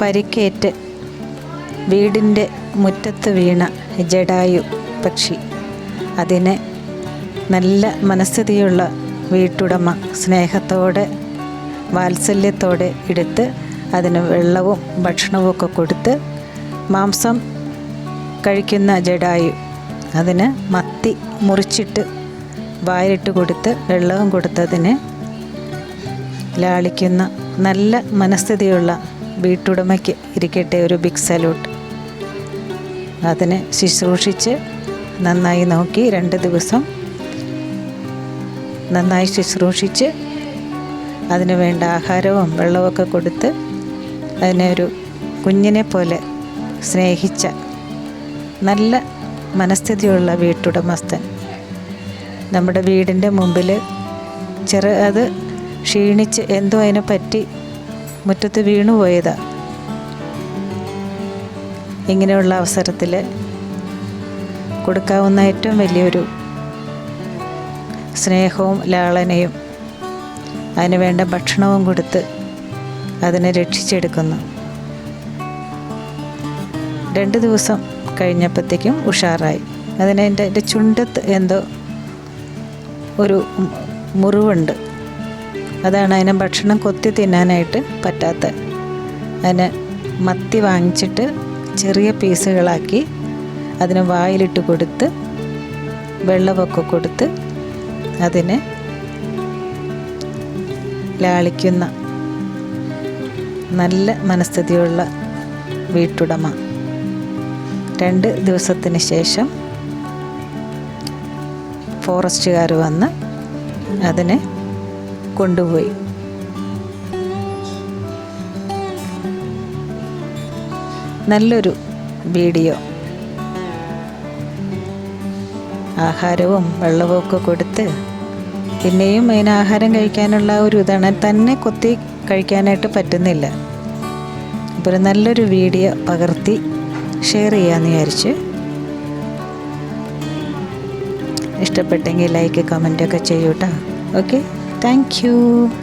പരിക്കേറ്റ് വീടിന്റെ മുറ്റത്ത് വീണ ജഡായു പക്ഷി. അതിനെ നല്ല മനസ്ഥിതിയുള്ള വീട്ടുടമ സ്നേഹത്തോടെ വാത്സല്യത്തോടെ എടുത്ത് അതിന് വെള്ളവും ഭക്ഷണവും ഒക്കെ കൊടുത്ത് മാംസം കഴിക്കുന്ന ജഡായു. അതിന് മത്തി മുറിച്ചിട്ട് വായിലിട്ട് കൊടുത്ത് വെള്ളവും കൊടുത്തതിന് ലാളിക്കുന്ന നല്ല മനസ്ഥിതിയുള്ള വീട്ടുടമയ്ക്ക് ഇരിക്കട്ടെ ഒരു ബിഗ് സല്യൂട്ട് അതിനെ ശുശ്രൂഷിച്ച് നന്നായി നോക്കി രണ്ട് ദിവസം നന്നായി ശുശ്രൂഷിച്ച് അതിന് വേണ്ട ആഹാരവും വെള്ളമൊക്കെ കൊടുത്ത് അതിനെ ഒരു കുഞ്ഞിനെ പോലെ സ്നേഹിച്ച നല്ല മനസ്ഥിതിയുള്ള വീട്ടുടമസ്ഥൻ. നമ്മുടെ വീടിന്റെ മുമ്പിൽ ചെറു അത് ക്ഷീണിച്ച് എന്തോ അതിനെ പറ്റി മുറ്റത്ത് വീണു പോയതാ. ഇങ്ങനെയുള്ള അവസരത്തിൽ കൊടുക്കാവുന്ന ഏറ്റവും വലിയൊരു സ്നേഹവും ലാളനയും അതിന് വേണ്ട ഭക്ഷണവും കൊടുത്ത് അതിനെ രക്ഷിച്ചെടുക്കുന്നു. രണ്ട് ദിവസം കഴിഞ്ഞപ്പോഴത്തേക്കും ഉഷാറായി. അതിനെ എന്റെ എന്റെ ചുണ്ടത്ത് എന്തോ ഒരു മുറിവുണ്ട്. അതാണ് അതിനെ ഭക്ഷണം കൊത്തി തിന്നാനായിട്ട് പറ്റാത്ത. അതിന് മത്തി വാങ്ങിച്ചിട്ട് ചെറിയ പീസുകളാക്കി അതിന് വായിലിട്ട് കൊടുത്ത് വെള്ളമൊക്കെ കൊടുത്ത് അതിനെ ലാളിക്കുന്ന നല്ല മനസ്ഥിതിയുള്ള വീട്ടുടമ. രണ്ട് ദിവസത്തിന് ശേഷം ഫോറസ്റ്റുകാർ വന്ന് അതിനെ കൊണ്ടുപോയി. നല്ലൊരു വീഡിയോ. ആഹാരവും വെള്ളവും ഒക്കെ കൊടുത്ത് പിന്നെയും അതിന് ആഹാരം കഴിക്കാനുള്ള ഒരു ഇതാണ്. തന്നെ കൊത്തി കഴിക്കാനായിട്ട് പറ്റുന്നില്ല. അപ്പോൾ ഒരു നല്ലൊരു വീഡിയോ പകർത്തി ഷെയർ ചെയ്യാമെന്ന് വിചാരിച്ച്. ഇഷ്ടപ്പെട്ടെങ്കിൽ ലൈക്ക് കമന്റൊക്കെ ചെയ്യൂട്ടോ. ഓക്കെ? Thank you.